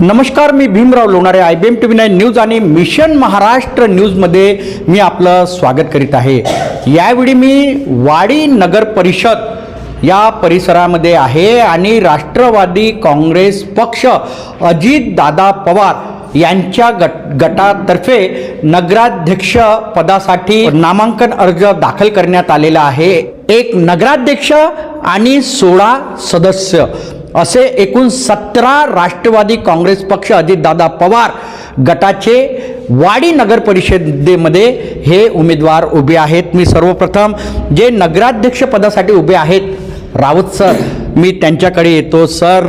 नमस्कार मी Bhimrao Lonare I B M TV nine news news आणि mission Maharashtra न्यूजमध्ये मी आपलं स्वागत करीत आहे. यावेळी मी वाडी नगर परिषद या परिसरामध्ये आहे आणि राष्ट्रवादी काँग्रेस पक्ष अजित दादा पवार यांच्या गट गटातर्फे नगराध्यक्ष पदासाठी नामांकन अर्ज दाखल करण्यात आलेला आहे. एक नगराध्यक्ष आणि सोळा सदस्य. असे एकूण सतरा राष्ट्रवादी काँग्रेस पक्ष अजितदादा पवार गटाचे वाडी नगर परिषदेमध्ये हे उमेदवार उभे आहेत. मी सर्वप्रथम जे नगराध्यक्ष पदासाठी उभे आहेत राऊत सर मी त्यांच्याकडे येतो. सर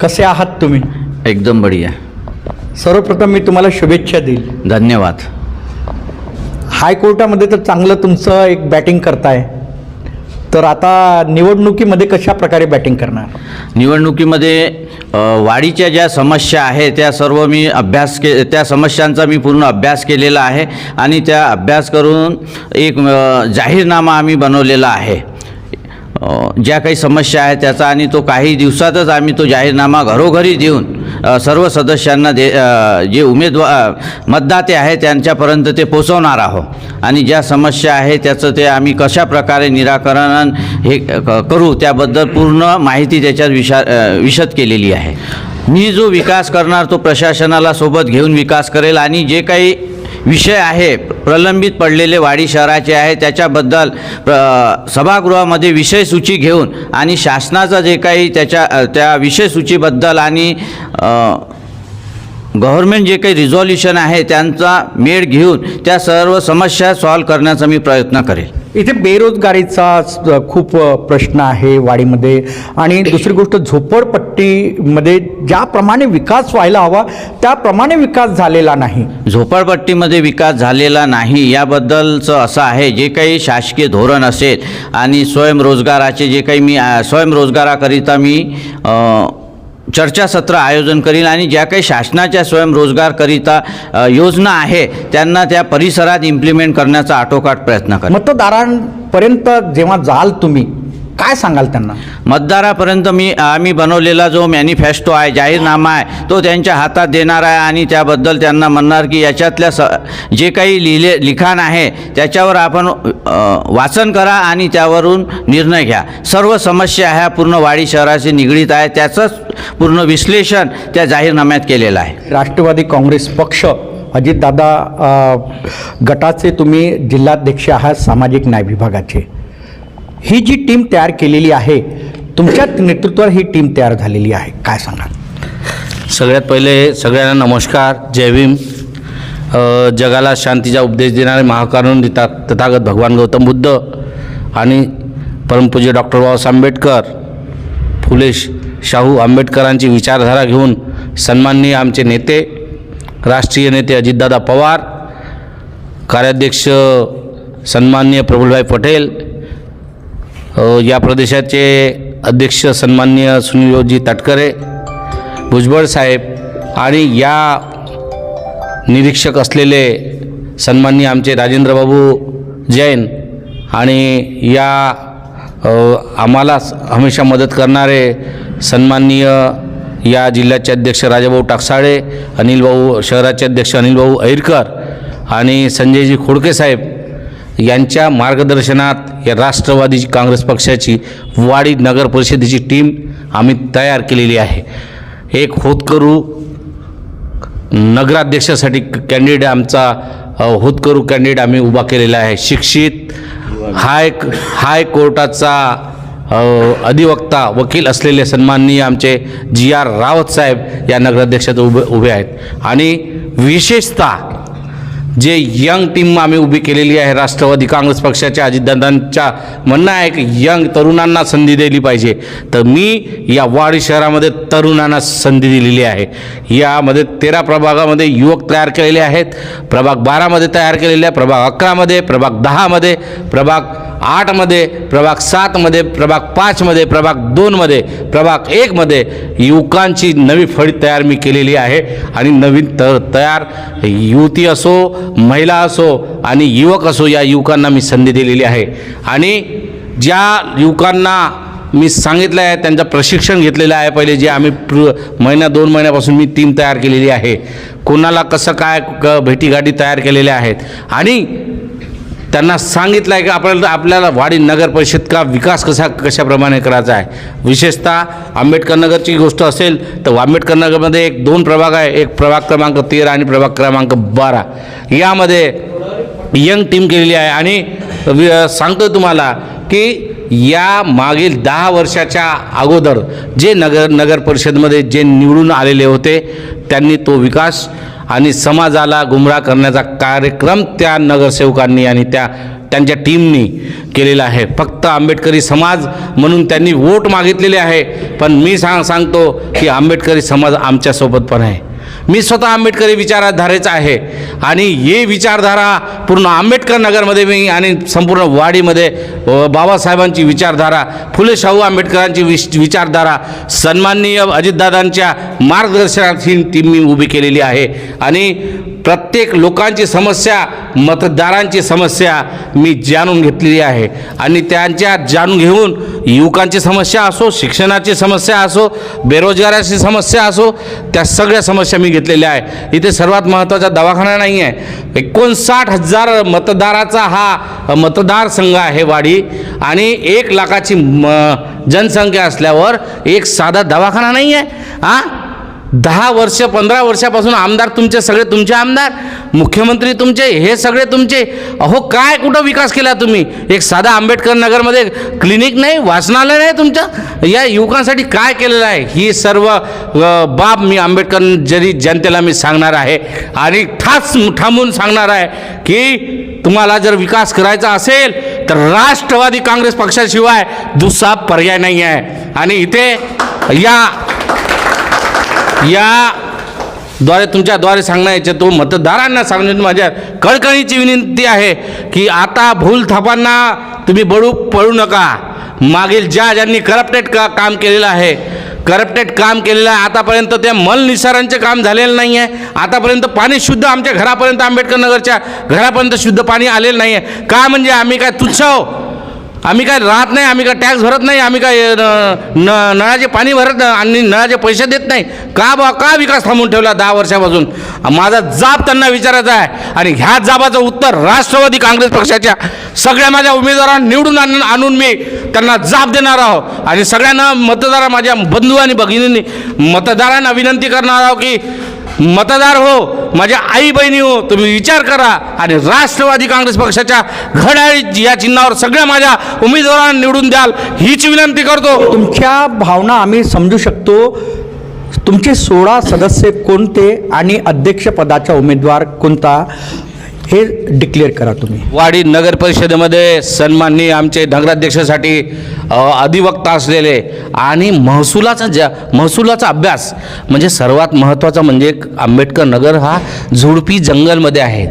कसे आहात तुम्ही? एकदम बढिया. सर्वप्रथम मी तुम्हाला शुभेच्छा देईल. धन्यवाद. हायकोर्टामध्ये तर चांगलं तुमचं एक बॅटिंग करताय. तर आता निवडणुकीमध्ये कशा प्रकारे बॅटिंग करणार? निवडणुकीमध्ये वाढीच्या ज्या समस्या आहेत त्या सर्व मी अभ्यास के त्या समस्यांचा मी पूर्ण अभ्यास केलेला आहे आणि त्या अभ्यास करून एक जाहीरनामा आम्ही बनवलेला आहे. ज्या काही समस्या आहेत त्याचा आणि तो काही दिवसातच आम्ही तो जाहीरनामा घरोघरी देऊन सर्व सदस्यांना दे जे उमेदवार मतदाते आहे त्यांच्यापर्यंत ते पोचवणार आहोत. आणि ज्या समस्या आहे त्याचं ते आम्ही कशा प्रकारे निराकरण हे क- करू त्याबद्दल पूर्ण माहिती त्याच्यात विशा विशद केलेली आहे. मी जो विकास करणार तो प्रशासनाला सोबत घेऊन विकास करेल आणि जे काही विषय आहे. प्रलंबित पडलेले वाडी शहराचे आहे. त्याच्याबद्दल प्र सभागृहामध्ये विषयसूची घेऊन आणि शासनाचं जे काही त्याच्या त्या विषय सूचीबद्दल आणि गव्हर्मेंट जे काही रिझॉल्युशन आहे त्यांचा मेळ घेऊन त्या सर्व समस्या सॉल्व करण्याचा मी प्रयत्न करेल. इथे बेरोजगारीचा खूप प्रश्न आहे वाडीमध्ये. आणि दुसरी गोष्ट झोपडपट्टीमध्ये ज्याप्रमाणे विकास व्हायला हवा त्याप्रमाणे विकास झालेला नाही. झोपडपट्टीमध्ये विकास झालेला नाही याबद्दलचं असं आहे. जे काही शासकीय धोरण असेल आणि स्वयंरोजगाराचे जे काही मी स्वयंरोजगाराकरिता मी चर्चासत्र आयोजन करील आणि ज्या काही शासनाच्या स्वयंरोजगारकरिता योजना आहे त्यांना त्या परिसरात इम्प्लिमेंट करण्याचा आटोकाट प्रयत्न करेन मतदारांपर्यंत जेव्हा जाल तुम्ही काय सांगाल त्यांना? मतदारापर्यंत मी आम्ही बनवलेला जो मॅनिफेस्टो आहे जाहीरनामा आहे तो त्यांच्या हातात देणार आहे आणि त्याबद्दल त्यांना म्हणणार की याच्यातल्या स जे काही लिहिले लिखाण आहे त्याच्यावर आपण वाचन करा आणि त्यावरून निर्णय घ्या. सर्व समस्या ह्या पूर्ण वाडी शहराशी निगडीत आहे त्याचंच पूर्ण विश्लेषण त्या जाहीरनाम्यात केलेलं आहे. राष्ट्रवादी काँग्रेस पक्ष अजितदादा गटाचे तुम्ही जिल्हाध्यक्ष आहात सामाजिक न्याय विभागाचे. ही जी टीम तयार केलेली आहे तुमच्या नेतृत्वावर ही टीम तयार झालेली आहे काय सांगाल? सगळ्यात पहिले सगळ्यांना नमस्कार जय भीम. जगाला शांतीचा उपदेश देणारे महाकारण देतात तथागत भगवान गौतम बुद्ध आणि परमपूज्य डॉक्टर बाबासाहेब आंबेडकर फुले शाहू आंबेडकरांची विचारधारा घेऊन सन्माननीय आमचे नेते राष्ट्रीय नेते अजितदादा पवार कार्याध्यक्ष सन्माननीय प्रफुल्लभाई पटेल या प्रदेशाचे अध्यक्ष सन्माननीय सुनीलजी तटकरे भुजबळ साहेब आणि या निरीक्षक असलेले सन्माननीय आमचे राजेंद्रबाबू जैन आणि या आम्हाला हमेशा मदत करणारे सन्माननीय या जिल्ह्याचे अध्यक्ष राजाभाऊ टाकसाळे अनिलभाऊ शहराचे अध्यक्ष अनिलभाऊ ऐरकर आणि संजयजी खोडके साहेब यांच्या मार्गदर्शनात या राष्ट्रवादी काँग्रेस पक्षाची वाडी नगर परिषदेची टीम आम्ही तयार केलेली आहे. एक होतकरू नगराध्यक्षासाठी कॅन्डिडेट आमचा होतकरू कॅन्डिडेट आम्ही उभा केलेला आहे. शिक्षित हाय हाय कोर्टाचा अधिवक्ता वकील असलेले सन्माननीय आमचे जी आर रावत साहेब या नगराध्यक्षात उभे उभे आहेत. आणि विशेषतः जे यंग टीम आम्ही उभी केलेली आहे राष्ट्रवादी काँग्रेस पक्षाच्या अजितदादांच्या म्हणणं आहे की यंग तरुणांना संधी दिली पाहिजे. तर मी या वाडी शहरामध्ये तरुणांना संधी दिलेली आहे. यामध्ये तेरा प्रभागामध्ये युवक तयार केलेले आहेत. प्रभाग बारामध्ये तयार केलेले आहे प्रभाग अकरामध्ये प्रभाग दहामध्ये प्रभाग आठमध्ये प्रभाग सातमध्ये प्रभाग पाचमध्ये प्रभाग दोनमध्ये प्रभाग एकमध्ये युवकांची नवी फळी तयार मी केलेली आहे. आणि नवीन त तयार युवती असो महिला असो आणि युवक असो या युवकांना मी संधी दिलेली आहे. आणि ज्या युवकांना मी सांगितलं आहे त्यांचं प्रशिक्षण घेतलेलं आहे पहिले जे आम्ही प्र महिन्या दोन महिन्यापासून मी टीम तयार केलेली आहे. कोणाला कसं काय क भेटीगाठी तयार केलेल्या आहेत. आणि त्यांना सांगितलं आहे की आपल्याला आपल्याला वाडी नगर परिषद का विकास कसा कशाप्रमाणे करायचा आहे? विशेषतः आंबेडकर नगरची गोष्ट असेल तर आंबेडकर नगरमध्ये एक दोन प्रभाग आहे. एक प्रभाग क्रमांक तेरा आणि प्रभाग क्रमांक बारा. यामध्ये यंग टीम केलेली आहे आणि वि- सांगतो तुम्हाला की या मागील दहा वर्षाच्या अगोदर जे नगर नगर परिषदमध्ये जे निवडून आलेले होते त्यांनी तो विकास आणि समाजाला गुमराह करण्याचा कार्यक्रम त्या नगरसेवकांनी आणि त्या त्यांच्या टीमनी केलेला आहे. फक्त आंबेडकरी समाज म्हणून त्यांनी वोट मागितलेले आहे. पण मी सांग सांगतो की आंबेडकरी समाज आमच्यासोबत पण आहे. मी स्वतः आंबेडकरी विचारधारेचा आहे. आणि ही विचारधारा पूर्ण आंबेडकर नगरमध्ये मी आणि संपूर्ण वाडीमध्ये बाबासाहेबांची विचारधारा फुले शाहू आंबेडकरांची विश विचारधारा सन्माननीय अजितदादांच्या मार्गदर्शनात ही टीम मी उभी केलेली आहे. आणि प्रत्येक लोकांची समस्या मतदारांची समस्या मी जाणून घेतलेली आहे. आणि त्यांच्या जाणून घेऊन युवकांची समस्या असो शिक्षणाची समस्या असो बेरोजगाराची समस्या असो त्या सगळ्या समस्या मी घेतलेल्या आहे. इथे सर्वात महत्त्वाचा दवाखाना नाही आहे. एकोणसाठ हजार मतदाराचा हा मतदारसंघ आहे वाडी आणि एक लाखाची म जनसंख्या असल्यावर एक साधा दवाखाना नाही आहे. हां दहा वर्ष पंधरा वर्षापासून आमदार तुमचे सगळे तुमचे आमदार मुख्यमंत्री तुमचे हे सगळे तुमचे. अहो काय कुठं विकास केला तुम्ही? एक साधा आंबेडकर नगरमध्ये क्लिनिक नाही वाचनालय नाही तुमचं? या युवकांसाठी काय केलेलं आहे? ही सर्व बाब मी आंबेडकर जरी जनतेला मी सांगणार आहे आणि ठास थांबून सांगणार आहे की तुम्हाला जर विकास करायचा असेल तर राष्ट्रवादी काँग्रेस पक्षाशिवाय दुसरा पर्याय नाही आहे. आणि इथे या याद्वारे तुमच्याद्वारे सांगण्याचे तो मतदारांना सांगण्याची माझ्या कळकळीची विनंती आहे की आता भूल थापांना तुम्ही बळू पळू नका. मागील ज्या ज्यांनी करप्टेड का काम केलेलं आहे करप्टेड काम केलेलं आहे आतापर्यंत त्या मलनिसारांचे काम झालेलं नाही आहे आतापर्यंत पाणी शुद्ध आमच्या घरापर्यंत आंबेडकर नगरच्या घरापर्यंत शुद्ध पाणी आलेलं नाही आहे का म्हणजे आम्ही काय तुच्छ आम्ही काय राहत नाही आम्ही काय टॅक्स भरत नाही आम्ही काय न नळाचे पाणी भरत नाही आणि नळाचे पैसे देत नाही. का बा का विकास थांबून ठेवला दहा वर्षापासून? माझा जाब त्यांना विचारायचा आहे. आणि ह्या जाबाचं उत्तर राष्ट्रवादी काँग्रेस पक्षाच्या सगळ्या माझ्या उमेदवारांना निवडून आणून आणून मी त्यांना जाब देणार आहोत आणि सगळ्यांना मतदारा माझ्या बंधू आणि भगिनींनी मतदारांना विनंती करणार आहोत की मतदार हो माझ्या आई बहिणी हो तुम्ही विचार करा. आणि राष्ट्रवादी काँग्रेस पक्षाच्या घड्याळी या चिन्हावर सगळ्या माझ्या उमेदवारांना निवडून द्याल हीच विनंती करतो. तुमच्या भावना आम्ही समजू शकतो. तुमचे सोळा सदस्य कोणते आणि अध्यक्षपदाचा उमेदवार कोणता? हे डिक्लेअर करा तुम्ही. वाडी नगर परिषदेमध्ये सन्माननीय आमचे नगराध्यक्षासाठी अधिवक्ता असलेले आणि महसुलाचा ज्या महसुलाचा अभ्यास म्हणजे सर्वात महत्त्वाचा म्हणजे आंबेडकर नगर हा झुडपी जंगलमध्ये आहे.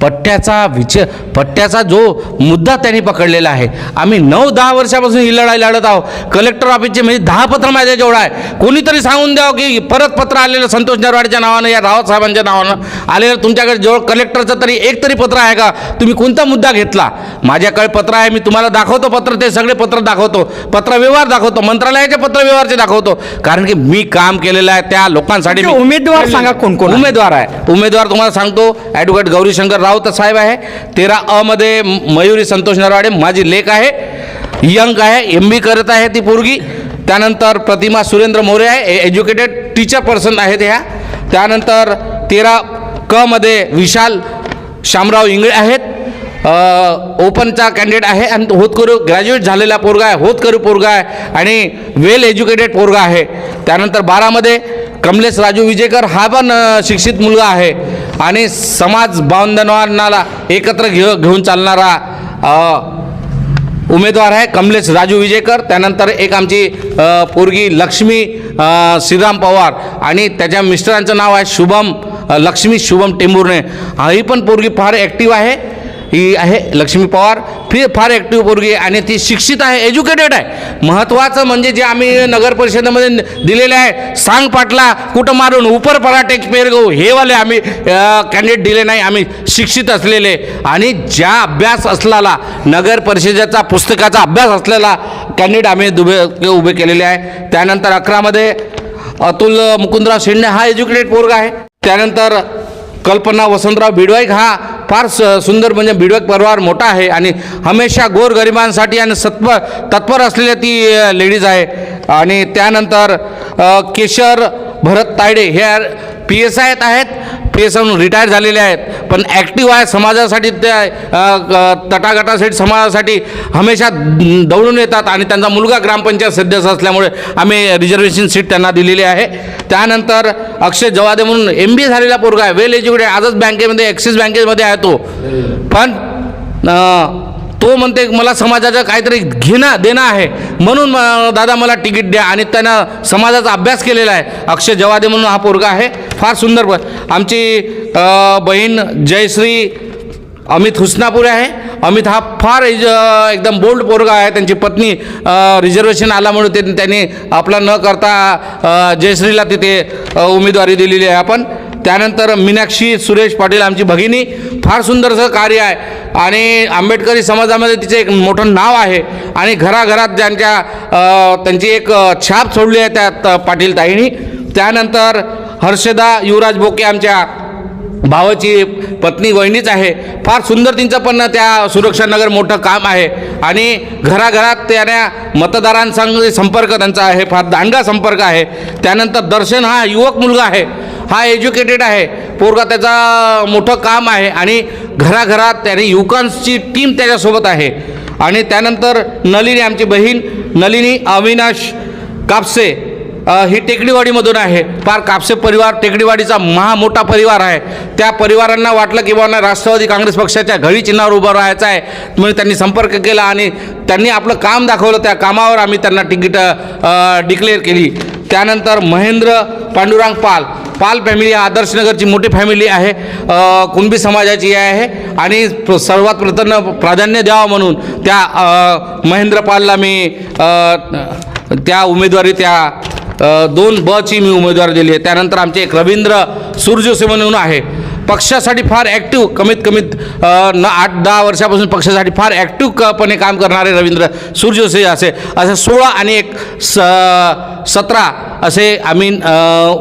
पट्ट्याचा विच पट्ट्याचा जो मुद्दा त्यांनी पकडलेला आहे. आम्ही नऊ दहा वर्षापासून ही लढाई लढत आहोत. कलेक्टर ऑफिसचे म्हणजे दहा पत्र माझ्या जेवढा आहे. कोणीतरी सांगून द्यावं की परत पत्र आलेलं संतोष नरवाडच्या नावानं या रावत साहेबांच्या नावानं आलेलं तुमच्याकडे जवळ कलेक्टरचं तरी एक तरी पत्र आहे का? तुम्ही कोणता मुद्दा घेतला? माझ्याकडे पत्र आहे मी तुम्हाला दाखवतो पत्र ते सगळे पत्र दाखवतो. पत्र व्यवहार दाखवतो मंत्रालयाचे पत्र व्यवहारचे दाखवतो. कारण की मी काम केलेलं आहे त्या लोकांसाठी उमेदवार सांगा कोण कोण? उमेदवार आहे. उमेदवार तुम्हाला सांगतो ॲडव्होकेट गौरीशंकर राऊत साहेब आहे. तेरा अ मध्ये मयुरी संतोष नरवाडे माझी लेख आहे. यंग आहे एम बी करत आहे ती पोरगी. त्यानंतर प्रतिमा सुरेंद्र मोरे आहे एज्युकेटेड टीचर पर्सन आहेत ह्या. त्यानंतर तेरा क मध्ये विशाल शामराव इंगळे आहेत. ओपनचा कॅन्डिडेट आहे आणि तो होतकरू ग्रॅज्युएट झालेला पोरगा आहे होतकरू पोरगा आहे आणि वेल एज्युकेटेड पोरगा आहे. त्यानंतर बारामध्ये कमलेश राजू विजेकर हा पण शिक्षित मुलगा आहे. आणि समाज बांधवांना एकत्र घेऊ घेऊन चालणारा उमेदवार आहे कमलेश राजू विजेकर. त्यानंतर एक आमची पोरगी लक्ष्मी श्रीराम पवार आणि त्याच्या मिस्टरांचं नाव आहे शुभम लक्ष्मी शुभम टेंभुर्णे ही पण पोरगी फार ॲक्टिव्ह आहे. ही आहे लक्ष्मी पवार. फी फार ॲक्टिव्ह पोरगी आणि ती शिक्षित आहे एज्युकेटेड आहे. महत्त्वाचं म्हणजे जे आम्ही नगर परिषदेमध्ये दिलेले आहे सांग पाटला कुठं मारून उपर पराटे पेरगो हेवाले हे वाले आम्ही कॅन्डिडेट दिले नाही आम्ही शिक्षित असलेले. आणि ज्या अभ्यास असलेला नगर परिषदेचा पुस्तकाचा अभ्यास असलेला कॅन्डिडेट आम्ही दुबे उभे केलेले आहे. त्यानंतर अकरामध्ये अतुल मुकुंदराव शिंदे हा एज्युकेटेड पोरगा आहे. त्यानंतर कल्पना वसंतराव बिडवाईक हा फार स सुंदर म्हणजे बिडवाईक परिवार मोठा आहे आणि हमेशा गोरगरिबांसाठी आणि सत्व तत्पर असलेल्या ती लेडीज आहे. आणि त्यानंतर केशर भरत तायडे हे पी एस आयत आहेत. पी एस रिटायर झालेले आहेत. पण ॲक्टिव्ह आहे समाजासाठी त्या तटागटासाठी समाजासाठी हमेशा दौडून येतात आणि त्यांचा मुलगा ग्रामपंचायत सदस्य असल्यामुळे आम्ही रिझर्वेशन सीट त्यांना दिलेली आहे. त्यानंतर अक्षय जवादे म्हणून एम बी ए झालेला पोरगा आहे. वेल एज्युकेटेड आजच बँकेमध्ये ॲक्सिस बँकेमध्ये आहे तो. पण तो म्हणते मला समाजाचं काहीतरी घेणं देणं आहे. म्हणून दादा मला तिकीट द्या. आणि त्यानं समाजाचा अभ्यास केलेला आहे. अक्षय जवादे म्हणून हा पोरगा आहे. फार सुंदर आमची बहीण जयश्री अमित हुसनापुरे आहे. अमित हा फार एकदम बोल्ड पोरगा आहे. त्यांची पत्नी रिझर्वेशन आल्यामुळे ते त्यांनी आपला न करता जयश्रीला तिथे उमेदवारी दिलेली आहे आपण. त्यानंतर मीनाक्षी सुरेश पाटील आमची भगिनी. फार सुंदरसं कार्य आहे. आणि आंबेडकरी समाजामध्ये तिचे एक मोठं नाव आहे. आणि घराघरात ज्यांच्या त्यांची एक छाप सोडली आहे त्या पाटील ताईंनी. त्यानंतर हर्षदा युवराज बोके आमच्या भावाची पत्नी वहिनीच आहे. फार सुंदर तिचं पण त्या सुरक्षानगर मोठं काम आहे. आणि घराघरात त्या मतदारांसंग संपर्क त्यांचा आहे. फार दांडगा संपर्क आहे. त्यानंतर दर्शन हा युवक मुलगा आहे. हा एज्युकेटेड आहे. पोरगा त्याचा मोठं काम आहे आणि घराघरात त्याने युवकांची टीम त्याच्यासोबत आहे. आणि त्यानंतर नलिनी आमची बहीण नलिनी अविनाश कापसे ही टेकडीवाडीमधून आहे. फार कापसे परिवार टेकडीवाडीचा महा मोठा परिवार आहे. त्या परिवारांना वाटलं की बाबा राष्ट्रवादी काँग्रेस पक्षाच्या घडी चिन्हावर उभं राहायचं आहे. म्हणून त्यांनी संपर्क केला आणि त्यांनी आपलं काम दाखवलं. त्या कामावर आम्ही त्यांना तिकीट डिक्लेअर केली. त्यानंतर महेंद्र पांडुरंग पाल. पाल फॅमिली आदर्शनगरची मोठी फॅमिली आहे. कुणबी समाजाची आहे. आणि सर्वात प्रथम प्राधान्य द्यावं म्हणून त्या महेंद्र पालला मी त्या उमेदवारी त्या दोन बची मी उमेदवारी दिली आहे. त्यानंतर आमचे एक रवींद्र सूर्यसे म्हणून आहे. पक्षासाठी फार ॲक्टिव्ह कमीत कमीत न आठ दहा वर्षापासून पक्षासाठी फार ॲक्टिव्हपणे काम करणारे रवींद्र सूर्यसे असे असे सोळा आणि एक स सतरा असे आम्ही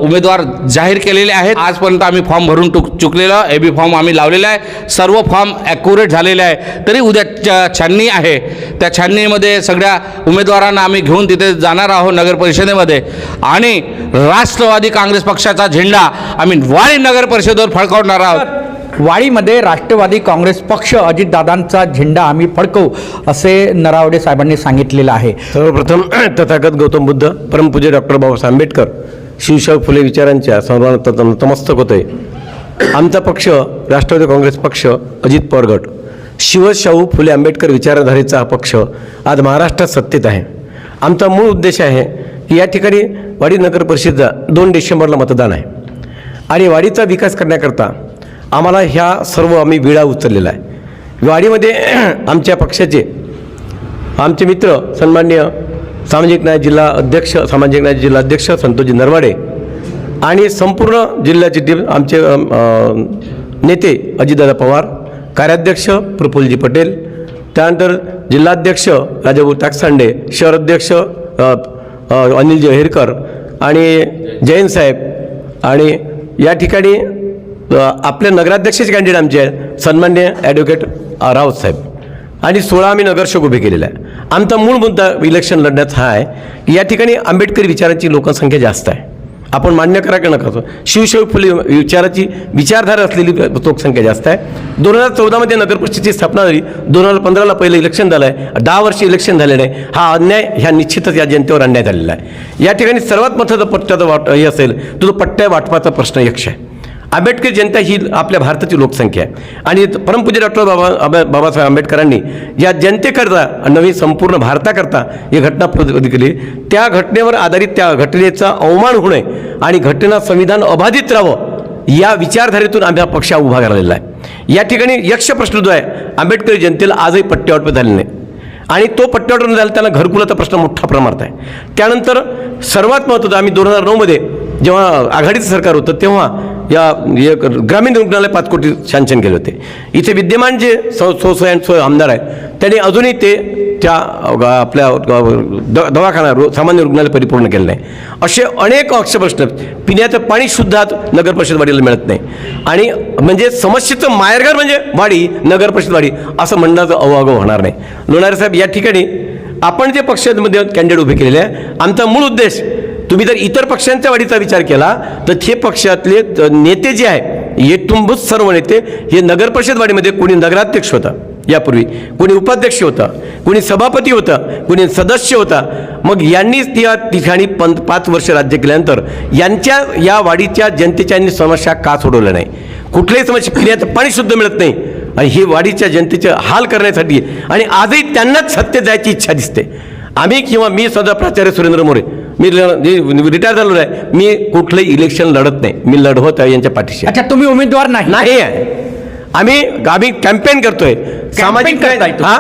उमेदवार जाहीर केलेले आहेत. आजपर्यंत आम्ही फॉर्म भरून टुक चुकलेलं ए बी फॉर्म आम्ही लावलेला आहे. सर्व फॉर्म ॲक्युरेट झालेले आहे. तरी उद्या छाननी आहे. त्या छाननीमध्ये सगळ्या उमेदवारांना आम्ही घेऊन तिथे जाणार आहोत नगर परिषदेमध्ये. आणि राष्ट्रवादी काँग्रेस पक्षाचा झेंडा आम्ही वाडी नगर परिषदेवर फडकावणार आहोत वाडीमध्ये राष्ट्रवादी काँग्रेस पक्ष अजितदादांचा झेंडा आम्ही फडकवू असे नरावडे साहेबांनी सांगितलेलं आहे. सर्वप्रथम तथागत गौतम बुद्ध परमपूज्य डॉक्टर बाबासाहेब आंबेडकर शिवशाहू फुले विचारांच्या सर्वांना नतमस्तक होते. आमचा पक्ष राष्ट्रवादी काँग्रेस पक्ष अजित पवार गट. शिवशाहू फुले आंबेडकर विचारधारेचा हा पक्ष आज महाराष्ट्रात सत्तेत आहे. आमचा मूळ उद्देश आहे की या ठिकाणी वाडी नगर परिषदेचा दोन डिसेंबरला मतदान आहे. आणि वाडीचा विकास करण्याकरता आम्हाला ह्या सर्व आम्ही विडा उचललेला आहे. वाडीमध्ये आमच्या पक्षाचे आमचे मित्र सन्मान्य सामाजिक न्याय जिल्हा अध्यक्ष सामाजिक न्याय जिल्हा अध्यक्ष संतोषजी नरवाडे आणि संपूर्ण जिल्ह्याचे टीम आमचे नेते अजितदादा पवार कार्याध्यक्ष प्रफुल्लजी पटेल त्यानंतर जिल्हाध्यक्ष राजाभाऊ ताकसांडे शहराध्यक्ष अ, अनिल जहेरकर आणि जैन साहेब आणि या ठिकाणी आपले नगराध्यक्षाचे कॅन्डिडेट आमचे आहेत. सन्मान्य ॲडव्होकेट अ, राऊत साहेब. आणि सोळा आम्ही नगरसेवक उभे केलेला आहे आमचा मूळ मुद्दा इलेक्शन लढण्यात हा आहे की या ठिकाणी आंबेडकरी विचारांची लोकसंख्या जास्त आहे. आपण मान्य करा की नका? शिवशेव फुले विचाराची विचारधारा असलेली लोकसंख्या जास्त आहे. दोन हजार चौदामध्ये नगर परिषदेची स्थापना झाली. दोन हजार पंधराला पहिलं इलेक्शन झालं आहे. दहा वर्ष इलेक्शन झालेलं आहे हा अन्याय ह्या निश्चितच या जनतेवर अन्याय झालेला आहे. या ठिकाणी सर्वात महत्त्वाचा पट्ट्याचा वाट हे असेल तो पट्ट्या वाटपाचा प्रश्न यक्ष आहे. आंबेडकर जनता ही आपल्या भारताची लोकसंख्या आहे. आणि परमपूज्य डॉक्टर बाबा आबा- बाबासाहेब आंबेडकरांनी ज्या जनतेकरता नवीन संपूर्ण भारताकरता ही घटना प्रगती केली. त्या घटनेवर आधारित त्या घटनेचा अवमान होऊ नये आणि घटना संविधान अबाधित राहावं या विचारधारेतून आम्ही हा पक्ष उभा राहिलेला आहे. या ठिकाणी यक्ष प्रश्न जो आहे आंबेडकरी जनतेला आजही पट्ट्यावाटप झालेला नाही. आणि तो पट्ट्यावाटप झाला त्याला घरकुलाचा प्रश्न मोठा प्रमाणात आहे. त्यानंतर सर्वात महत्त्वाचं आम्ही दोन हजार नऊमध्ये जेव्हा आघाडीचं सरकार होतं तेव्हा या एक ग्रामीण रुग्णालय पाच कोटी शांशन केले होते. इथे विद्यमान जे सौ आमदार आहे त्यांनी अजूनही ते त्या आपल्या द दवाखाना रु सामान्य रुग्णालय परिपूर्ण केलं नाही. असे अनेक अक्ष प्रश्न पिण्याचं पाणी सुद्धा नगर परिषदवाडीला मिळत नाही. आणि म्हणजे समस्येचं माहेरघर म्हणजे वाडी नगर परिषदवाडी असं म्हणण्याचं अवागव होणार नाही. लोणारे साहेब या ठिकाणी आपण जे पक्षामध्ये कॅन्डिडेट उभे केलेले आहे आमचा मूळ उद्देश तुम्ही जर इतर पक्षांच्या वाढीचा विचार केला तर हे पक्षातले नेते जे आहे येटुंबूत सर्व नेते हे नगर परिषद वाढीमध्ये कोणी नगराध्यक्ष होता यापूर्वी. कोणी उपाध्यक्ष होतं कोणी सभापती होतं कोणी सदस्य होता. मग यांनीच त्या ठिकाणी पंत पाच वर्ष राज्य केल्यानंतर यांच्या या वाढीच्या जनतेच्या समस्या का सोडवल्या नाही? कुठल्याही समस्या पिण्याचं पाणी शुद्ध मिळत नाही. आणि ही वाढीच्या जनतेचे हाल करण्यासाठी आणि आजही त्यांनाच सत्य जायची इच्छा दिसते. आम्ही किंवा मी स्वतः प्राचार्य सुरेंद्र मोरे मी रिटायर झालेलो आहे मी कुठलंही इलेक्शन लढत नाही. मी लढवत आहे यांच्या पाठीशी. अच्छा तुम्ही उमेदवार नाही. नाही आहे. आम्ही आम्ही कॅम्पेन करतोय. सामाजिक हा?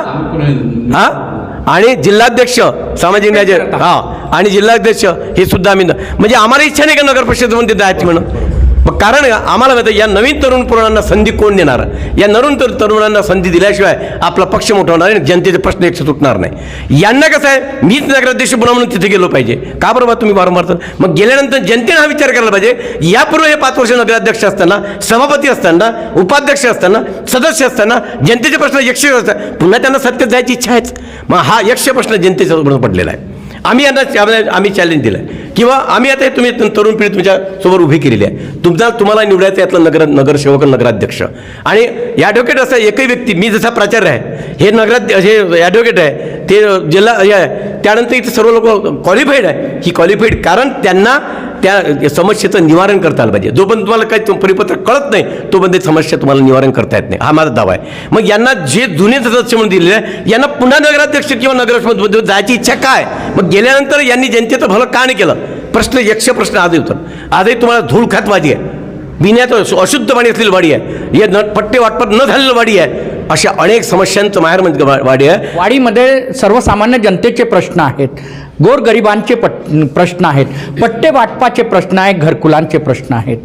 हा? आणि जिल्हाध्यक्ष सामाजिक न्याय हा. आणि जिल्हाध्यक्ष हे सुद्धा आम्ही म्हणजे आम्हाला इच्छा नाही का नगर परिषदेमध्ये जायची म्हणून? मग कारण आम्हाला माहिती या नवीन तरुण तरुणांना संधी कोण देणार? या नवीन तर तरुणांना संधी दिल्याशिवाय आपला पक्ष मोठा होणार आणि जनतेचे प्रश्न एक सुटणार नाही. यांना कसं आहे मीच नगराध्यक्ष पुन्हा म्हणून तिथे गेलो पाहिजे. का बरोबर तुम्ही वारंवार तर? मग गेल्यानंतर जनतेने हा विचार करायला पाहिजे. यापूर्वी हे पाच वर्ष नगराध्यक्ष असताना सभापती असताना उपाध्यक्ष असताना सदस्य असताना जनतेचे प्रश्न यक्ष असतात. पुन्हा त्यांना सत्तेत जायची इच्छा आहेच. मग हा यक्ष प्रश्न जनतेच्या पडलेला आहे. आम्ही यांना आम्ही चॅलेंज दिलं आहे किंवा आम्ही आता तुम्ही तरुण पिढी तुमच्यासमोर उभी केलेली आहे. तुमचा तुम्हाला निवडायचं यातला नगर नगरसेवक नगराध्यक्ष. आणि ॲडव्होकेट असं एकही व्यक्ती मी जसा प्राचार्य आहे हे नगराध्य हे ॲडव्होकेट आहे ते जिल्हा हे आहे त्यानंतर इथे सर्व लोक क्वालिफाईड आहे. ही क्वालिफाईड कारण त्यांना त्या समस्येचं निवारण करता आलं पाहिजे. जोपर्यंत तुम्हाला काही तुम- परिपत्र कळत नाही तोपर्यंत समस्या तुम्हाला निवारण करता येत नाही. हा माझा दावा आहे. मग यांना जे जुने सदस्य म्हणून दिलेले आहे यांना पुन्हा नगराध्यक्ष किंवा नगराध्यक्ष जायची इच्छा काय? मग गेल्यानंतर यांनी जनतेचं भलं का नाही केलं? प्रश्न यक्ष प्रश्न आजही होतात. आजही तुम्हाला धूळखात वाजी आहे. पिण्याचं अशुद्ध पाणी असलेली वाडी आहे. हे न पट्टे वाटपट न झालेलं वाडी आहे. अशा अनेक समस्यांचं माहेर म्हणजे वा- वाडी आहे. वाडीमध्ये सर्वसामान्य जनतेचे प्रश्न आहेत. गोरगरिबांचे पट प्रश्न आहेत. पट्टे वाटपाचे प्रश्न आहेत घरकुलांचे प्रश्न आहेत.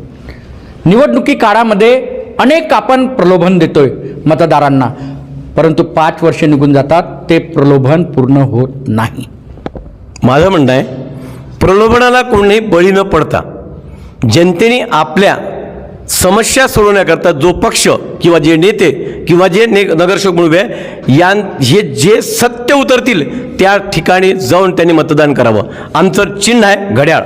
निवडणुकी काळामध्ये अनेक आपण प्रलोभन देतोय मतदारांना. परंतु पाच वर्ष निघून जातात ते प्रलोभन पूर्ण होत नाही. माझं म्हणणं आहे प्रलोभनाला कोणी बळी न पडता जनतेने आपल्या समस्या सोडवण्याकरता जो पक्ष किंवा जे नेते किंवा जे ने नगरसेवक म्हणून उभे आहे, यां हे जे सत्य उतरतील त्या ठिकाणी जाऊन त्यांनी मतदान करावं. आमचं चिन्ह आहे घड्याळ.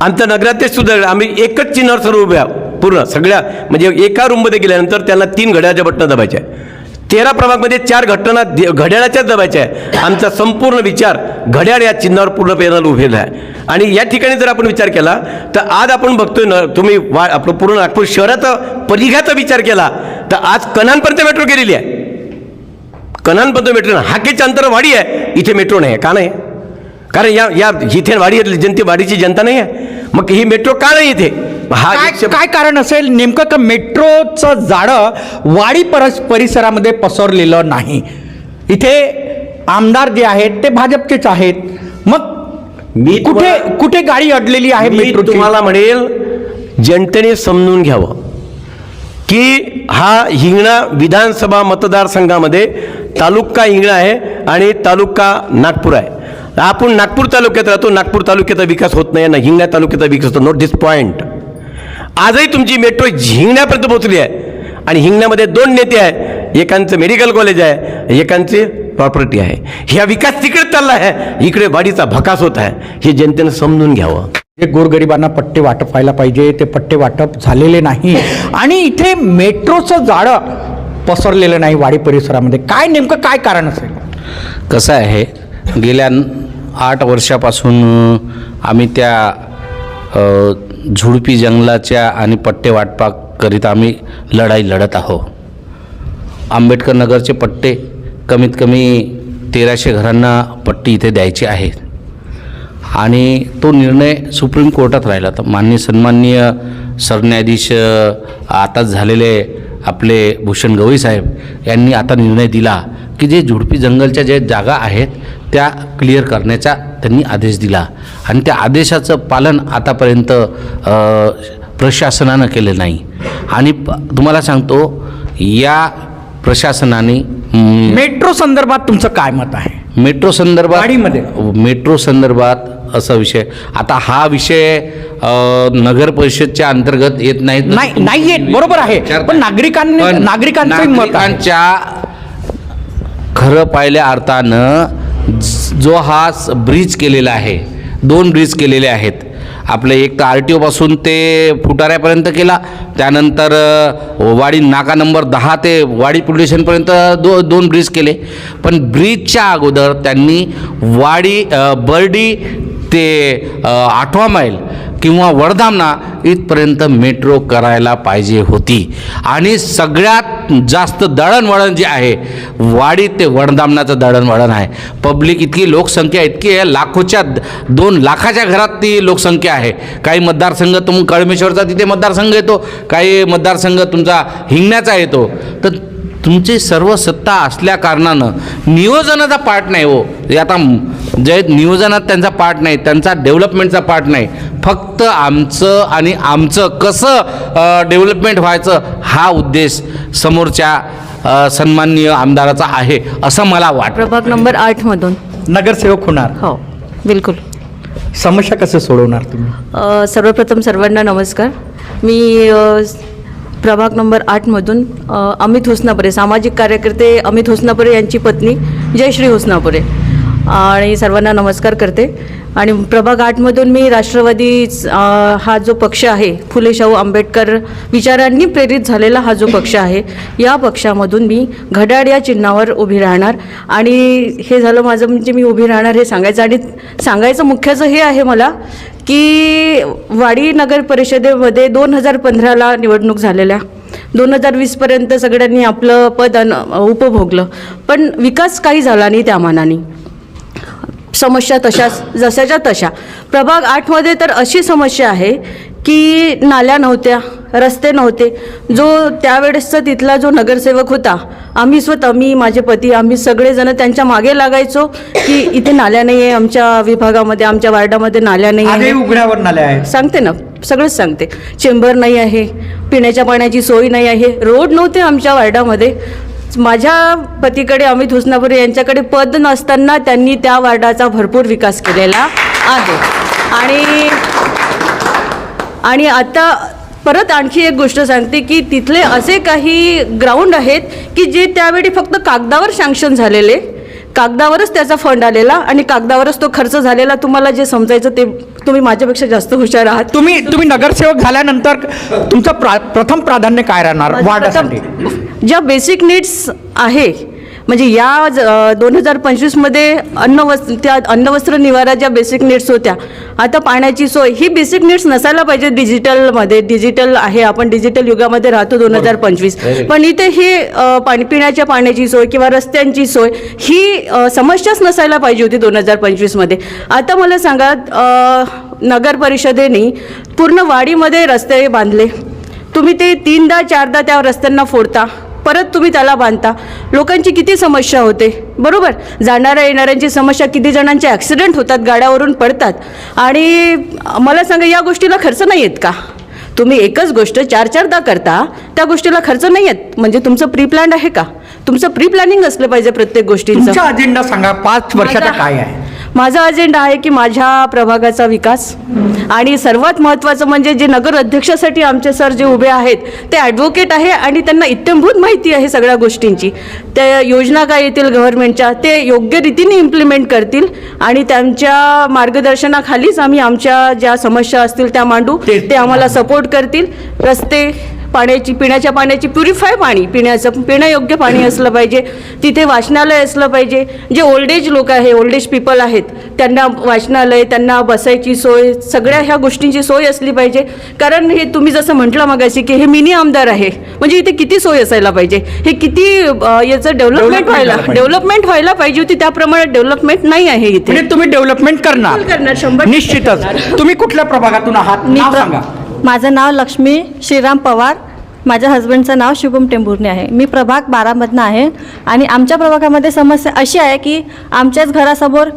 आमचं नगरातच सुद्धा आम्ही एकच चिन्हावर सर्व उभे पूर्ण सगळ्या म्हणजे एका रूममध्ये गेल्यानंतर त्यांना तीन घड्याळच्या बटणं दाबायच्या आहे तेरा प्रभागमध्ये चार घटना दे- घड्याळाच्याच दबायच्या आहे. आमचा संपूर्ण विचार घड्याळ या चिन्हावर पूर्ण पेनाला उभेला आहे आणि या ठिकाणी जर आपण विचार केला तर आज आपण बघतोय ना तुम्ही वा आपलं पूर्ण नागपूर शहराचा परिघाचा विचार केला तर आज कणांपर्यंत मेट्रो गेलेली आहे. कणांपर्यंत मेट्रो नाही. अंतर वाडी आहे. इथे मेट्रो नाही आहे का नाही? कारण या या इथे वाडी जनते वाडीची जनता नाही आहे. मग ही मेट्रो का नाही इथे? हा काय कारण असेल? नेमकं का मेट्रोचं जाळं वाडी परस परिसरामध्ये पसरलेलं नाही. इथे आमदार जे आहेत ते भाजपचेच आहेत. मग मी कुठे तुम्हाला- कुठे गाडी अडलेली आहे मी मेट्रोची? तुम्हाला म्हणेल जनतेने समजून घ्यावं की हा हिंगणा विधानसभा मतदारसंघामध्ये तालुका हिंगणा आहे आणि तालुका नागपूर आहे. आपण नागपूर तालुक्यात राहतो नागपूर तालुक्याचा विकास होत नाही ना हिंगणा तालुक्याचा विकास होतो. नोट दिस पॉईंट आजही तुमची मेट्रो हिंगण्यापर्यंत पोहोचली आहे. आणि हिंगण्यामध्ये दोन नेते आहे एकांचं मेडिकल कॉलेज आहे एकांचे प्रॉपर्टी आहे. ह्या विकास तिकडे चालला आहे. इकडे वाडीचा भकास होत आहे. हे जनतेनं समजून घ्यावं. जे गोरगरिबांना पट्टे वाटप व्हायला पाहिजे ते पट्टे वाटप झालेले नाही. आणि इथे मेट्रोचं जाळं पसरलेलं नाही वाडी परिसरामध्ये. काय नेमकं काय कारण असेल? कसं आहे गेल्या आठ वर्षापासून आम्ही त्या झुडपी जंगलाच्या आणि पट्टे वाटपाकरिता आम्ही लढाई लढत आहोत आंबेडकर नगरचे पट्टे कमीत कमी तेराशे घरांना पट्टी इथे द्यायची आहे. आणि तो निर्णय सुप्रीम कोर्टात राहिला. तर माननीय सन्माननीय सरन्यायाधीश आताच झालेले आपले भूषण गवई साहेब यांनी आता निर्णय दिला. की जे झुडपी जंगलच्या जे जागा आहेत त्या क्लिअर करण्याचा त्यांनी आदेश दिला. आणि त्या आदेशाचं पालन आतापर्यंत प्रशासनानं केलं नाही. आणि तुम्हाला सांगतो या प्रशासनाने मेट्रो संदर्भात तुमचं काय मत आहे? मेट्रो संदर्भात? मेट्रो संदर्भात असा विषय. आता हा विषय नगर परिषदच्या अंतर्गत येत नाही नाही येत. बरोबर आहे. पण नागरिकांनी नागरिकांच्या खरं पाहिल्या अर्थानं जो हा स- ब्रिज केलेला आहे दोन ब्रिज केलेले आहेत. आपले एक तर आर टी ओपासून ते फुटाऱ्यापर्यंत केला त्यानंतर वाडी नाका नंबर दहा ते वाडी पोलीस स्टेशनपर्यंत दो दोन ब्रिज केले. पण ब्रिजच्या अगोदर त्यांनी वाडी बर्डी ते आठवा माईल किंवा वडधामना इथपर्यंत मेट्रो करायला पाहिजे होती. आणि सगळ्यात जास्त दळणवळण जे आहे वाडी ते वडधामनाचं दळणवळण आहे. पब्लिक इतकी लोकसंख्या इतकी आहे लाखोच्या दोन लाखाच्या घरात ती लोकसंख्या आहे. काही मतदारसंघ तुम कळमेश्वरचा तिथे मतदारसंघ येतो काही मतदारसंघ तुमचा हिंगण्याचा येतो. तर तुमची सर्व सत्ता असल्या कारणानं नियोजनाचा पार्ट नाही हो आता जे नियोजनात त्यांचा पार्ट नाही त्यांचा डेव्हलपमेंटचा पार्ट नाही. फक्त आमचं आणि आमचं कसं डेव्हलपमेंट व्हायचं हा उद्देश समोरच्या सन्माननीय आमदाराचा आहे असं मला वाटतं. प्रभाग नंबर आठमधून नगरसेवक होणार. हो बिलकुल. समस्या कसं सोडवणार तुम्ही? अ, सर्वप्रथम सर्वांना नमस्कार. मी अ, प्रभाग नंबर आठमधून अ, अमित हुसनापुरे सामाजिक कार्यकर्ते अमित हुसनापुरे यांची पत्नी जयश्री हुसनापुरे. आणि सर्वांना नमस्कार करते. आणि प्रभाग आठमधून मी राष्ट्रवादी हा जो पक्ष आहे फुले शाहू आंबेडकर विचारांनी प्रेरित झालेला हा जो पक्ष आहे या पक्षामधून मी घड्याळ या चिन्हावर उभी राहणार. आणि हे झालं माझं म्हणजे मी उभी राहणार हे सांगायचं आणि सांगायचं मुख्याचं हे आहे मला की वाडी नगर परिषदेमध्ये दोन हजार पंधराला निवडणूक झालेल्या दोन हजार वीसपर्यंत सगळ्यांनी आपलं पद अन उपभोगलं. पण विकास काही झाला नाही त्या मानाने. समस्या तशाच जशाच्या तशा. प्रभाग आठमध्ये तर अशी समस्या आहे की नाल्या नव्हत्या रस्ते नव्हते. जो त्यावेळेसचा तिथला जो नगरसेवक होता आम्ही स्वतः मी माझे पती आम्ही सगळेजण त्यांच्या मागे लागायचो की इथे नाल्या नाही आहे आमच्या विभागामध्ये आमच्या वार्डामध्ये नाल्या नाही आहे उघड्यावर नाले आहेत. सांगते ना सगळंच सांगते. चेंबर नाही आहे पिण्याच्या पाण्याची सोय नाही आहे. रोड नव्हते आमच्या वार्डामध्ये. माझ्या पतीकडे अमित हुसनापुरे यांच्याकडे पद नसताना त्यांनी त्या वार्डाचा भरपूर विकास केलेला आहे. आणि आणि आता परत आणखी एक गोष्ट सांगते की तिथले असे काही ग्राउंड आहेत की जे त्यावेळी फक्त कागदावर सँक्शन झालेले कागदावरच त्याचा फंड आलेला आणि कागदावरच तो खर्च झालेला तुम्हाला जे समजायचं ते तुम्ही माझ्यापेक्षा जास्त हुशार आहात. तुम्ही तुम्ही नगरसेवक झाल्यानंतर तुमचं प्रा, प्रथम प्राधान्य काय राहणार? प्रथम ज्या बेसिक नीड्स आहे म्हणजे या दोन हजार पंचवीसमध्ये अन्न वस् त्या अन्नवस्त्र निवारा ज्या बेसिक नीड्स होत्या आता पाण्याची सोय ही बेसिक नीड्स नसायला पाहिजे डिजिटलमध्ये डिजिटल आहे आपण डिजिटल युगामध्ये राहतो दोन हजार पंचवीस पण इथे ही पाणी पिण्याच्या पाण्याची सोय किंवा रस्त्यांची सोय ही समस्याच नसायला पाहिजे होती दोन हजार पंचवीसमध्ये. आता मला सांगा नगर परिषदेने पूर्ण वाडीमध्ये रस्ते बांधले. तुम्ही ते तीनदा चारदा त्या रस्त्यांना फोडता. परत तुम्ही त्याला बांधता. लोकांची किती समस्या होते. बरोबर? जाणाऱ्या येणाऱ्यांची समस्या किती जणांचे ॲक्सिडेंट होतात गाड्यावरून पडतात. आणि मला सांगा या गोष्टीला खर्च नाही आहेत का? तुम्ही एकच गोष्ट चार चारदा करता त्या गोष्टीला खर्च नाही आहेत म्हणजे तुमचं प्री प्लॅन आहे का? तुमचं प्री प्लॅनिंग असलं पाहिजे प्रत्येक गोष्टींचं. तुमचा अजेंडा सांगा पाच वर्षाचा काय आहे? माझा अजेंडा आहे की माझ्या प्रभागाचा विकास. आणि सर्वात महत्त्वाचं म्हणजे जे नगर अध्यक्षासाठी आमचे सर जे उभे आहेत ते ॲडव्होकेट आहे आणि त्यांना इत्यंभूत माहिती आहे सगळ्या गोष्टींची. त्या योजना काय येतील गव्हर्नमेंटच्या ते योग्य रीतीने इम्प्लिमेंट करतील आणि त्यांच्या मार्गदर्शनाखालीच आम्ही आमच्या ज्या समस्या असतील त्या मांडू ते- ते आम्हाला सपोर्ट करतील. रस्ते पाण्याची पिण्याच्या पाण्याची प्युरिफाय पाणी पिण्याचं पिण्यायोग्य पाणी असलं पाहिजे. तिथे वाचनालय असलं पाहिजे. जे ओल्ड एज लोक आहे ओल्ड एज पीपल आहेत त्यांना वाचनालय त्यांना बसायची सोय सगळ्या ह्या गोष्टींची सोय असली पाहिजे. कारण हे तुम्ही जसं म्हटलं मगाशी की हे मिनी आमदार आहे. म्हणजे इथे किती सोय असायला पाहिजे? हे किती याचं डेव्हलपमेंट व्हायला. डेव्हलपमेंट व्हायला पाहिजे होती. त्याप्रमाणे डेव्हलपमेंट नाही आहे इथे. म्हणजे तुम्ही डेव्हलपमेंट करणार. करणार, शंभर निश्चितच. तुम्ही कुठल्या प्रभागातून आहात? सांगा. माझं नाव लक्ष्मी श्रीराम पवार. माझ्या हस्बंडचं नाव शुभम टेंभुर्णे आहे. मी प्रभाग बारामधनं आहे. आणि आमच्या प्रभागामध्ये समस्या अशी आहे की आमच्याच घरासमोर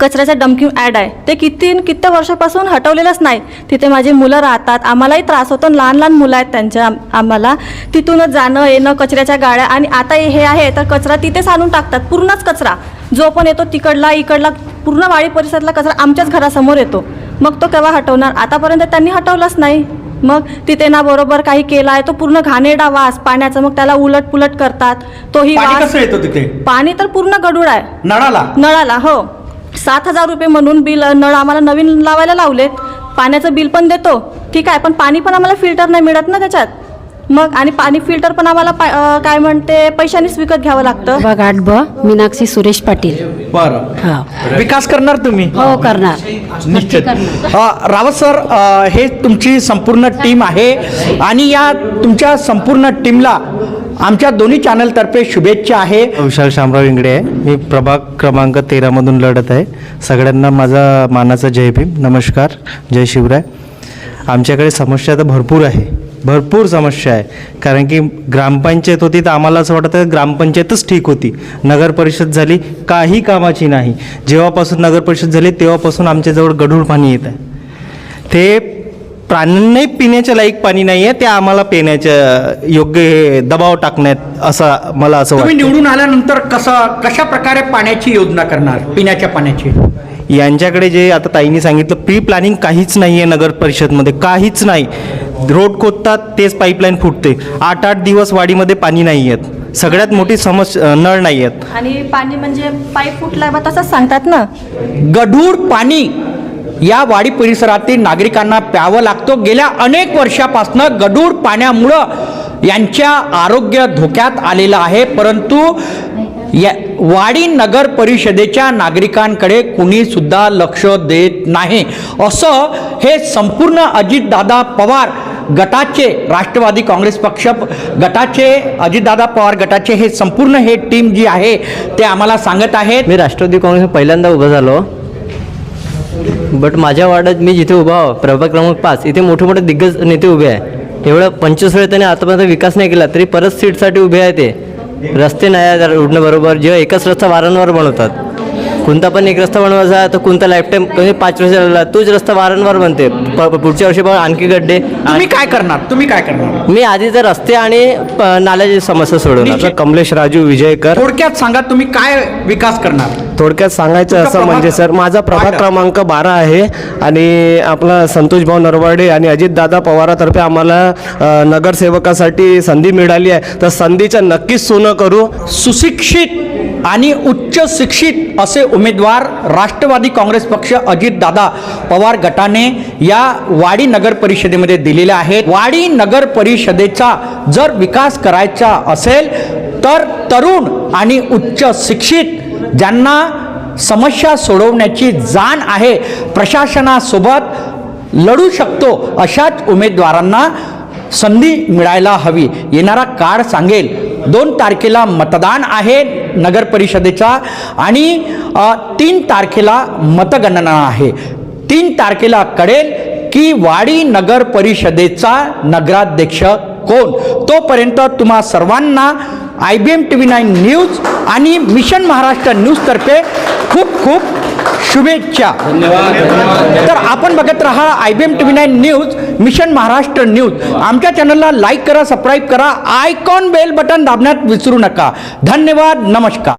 कचऱ्याचा डम्पिंग ॲड आहे. ते किती किती वर्षापासून हटवलेलंच नाही. तिथे माझी मुलं राहतात. आम्हालाही त्रास होतो. लहान लहान मुलं आहेत त्यांच्या आम्हाला. तिथूनच जाणं येणं कचऱ्याच्या गाड्या आणि आता हे आहे तर कचरा तिथेच आणून टाकतात. पूर्णच कचरा. जो पण येतो तिकडला इकडला पूर्ण वाळी परिसरातला कचरा आमच्याच घरासमोर येतो. मग तो केव्हा हटवणार? आतापर्यंत त्यांनी हटवलाच नाही. मग तिथे ना बरोबर काही केला आहे तो पूर्ण घाणेरडा वास पाण्याचा मग त्याला उलट पुलट करतात. तोही पाणी वास कसं येतं तिथे? पाणी तर पूर्ण गडूळ आहे. नळाला? नळाला हो. सात हजार रुपये म्हणून बिल नळ आम्हाला नवीन लावायला लावलेत. पाण्याचं बिल पण देतो. ठीक आहे पण पाणी पण आम्हाला फिल्टर नाही मिळत ना त्याच्यात. मग आणि पाणी फिल्टर पण आम्हाला पा- अं, काय म्हणते पैशानेच विकत घ्यावं लागतं. विभाग आठ ब मीनाक्षी सुरेश पाटील. बरं. हा. विकास करणार तुम्ही? हो करणार. निश्चित. अ, रावत सर अ, हे तुमची संपूर्ण टीम आहे आणि या तुमच्या संपूर्ण टीमला आमच्या दोन्ही चॅनलतर्फे शुभेच्छा आहे. विशाल शामराव इंगडे आहे. मी प्रभाग क्रमांक तेरामधून लढत आहे. सगळ्यांना माझा मानाचा जय भीम. नमस्कार. जय शिवराय. आमच्याकडे समस्या तर भरपूर आहे. भरपूर समस्या आहे. कारण की ग्रामपंचायत होती तर आम्हाला असं वाटतं ग्रामपंचायतच ठीक होती. नगर परिषद झाली काही कामाची नाही. जेव्हापासून नगर परिषद झाली तेव्हापासून आमच्याजवळ गढूळ पाणी येत आहे. ते प्राण्यांनाही पिण्याच्या लायक पाणी नाही आहे ते आम्हाला पिण्याच्या योग्य हे दबाव टाकण्यात असं मला असं तुम्ही वाटतं. निवडून आल्यानंतर कसं कशा प्रकारे पाण्याची योजना करणार पिण्याच्या पाण्याची? यांच्याकडे जे आता ताईंनी सांगितलं प्री प्लॅनिंग काहीच नाही आहे नगर परिषदमध्ये काहीच नाही. रोड खोदतात तेच पाईपलाईन फुटते. आठ आठ दिवस वाडीमध्ये पाणी नाही आहेत सगळ्यात मोठी समस्या नळ नाही आहेत आणि पाणी म्हणजे पाईप फुटलाय बा तसंच सांगतात ना. गढूळ पाणी या वाडी परिसरातील नागरिकांना प्यावं लागतो. गेल्या अनेक वर्षापासून गढूळ पाण्यामुळं यांच्या आरोग्य धोक्यात आलेलं आहे. परंतु या वाडी नगर परिषदेच्या नागरिकांकडे कुणी सुद्धा लक्ष देत नाही. असं हे संपूर्ण अजितदादा पवार गटाचे राष्ट्रवादी काँग्रेस पक्ष गटाचे अजितदादा पवार गटाचे हे संपूर्ण हे टीम जी आहे ते आम्हाला सांगत आहेत. मी राष्ट्रवादी काँग्रेस पहिल्यांदा उभं झालो. बट माझ्या वार्डात मी जिथे उभा आहो प्रभाग क्रमांक पाच इथे मोठे मोठे दिग्गज नेते उभे आहे. एवढं पंचवीस वेळ त्यांनी आतापर्यंत विकास नाही केला तरी परत सीटसाठी उभे आहे ते. रस्ते नाही आहेत उडणं बरोबर जेव्हा एकच रस्ता वारंवार बनवतात. कोणता पण एक रस्ता बनवायचा तर कोणता लाईफटाईम म्हणजे पाच वर्ष झाला तोच रस्ता वारंवार बनते. प- पुढच्या वर्षी पण आणखी गड्डे. तुम्ही काय करणार? तुम्ही काय करणार? मी आधी तर रस्ते आणि प- नाल्याची समस्या सोडवणार. कमलेश राजू विजयकर. थोडक्यात सांगा तुम्ही काय विकास करणार? थोडक्यात सांगायचं तुमचा असं प्रभाग- म्हणजे सर माझा प्रभाग. क्रमांक बारा आहे आणि आपला संतोष भाऊ नरवाडे आणि अजितदादा पवारातर्फे आम्हाला अ, नगरसेवकासाठी संधी मिळाली आहे. तर संधीचं नक्कीच सोनं करू. सुशिक्षित आणि उच्च शिक्षित असे उमेदवार राष्ट्रवादी काँग्रेस पक्ष अजितदादा पवार गटाने या वाडी नगर परिषदेमध्ये दिलेले आहेत. वाडी नगर परिषदेचा जर विकास करायचा असेल तर तरुण आणि उच्च शिक्षित ज्यांना समस्या सोडवण्याची जाण आहे प्रशासनासोबत लढू शकतो अशाच उमेदवारांना संधी मिळायला हवी. येणारा काळ सांगेल. दोन तारखेला मतदान आहे नगर परिषदेचा आणि तीन तारखेला मतगणना आहे. तीन तारखेला कळेल की वाडी नगर परिषदेचा नगराध्यक्ष कोण? तोपर्यंत तुम्हा सर्वांना I B M T V nine news आणि मिशन महाराष्ट्र न्यूजतर्फे खूप खूप शुभेच्छा. तर आपण बघत राहा I B M T V nine news mission Maharashtra news. आमच्या चॅनलला लाईक करा सबस्क्राईब करा आयकॉन बेल बटन दाबण्यात विसरू नका. धन्यवाद नमस्कार.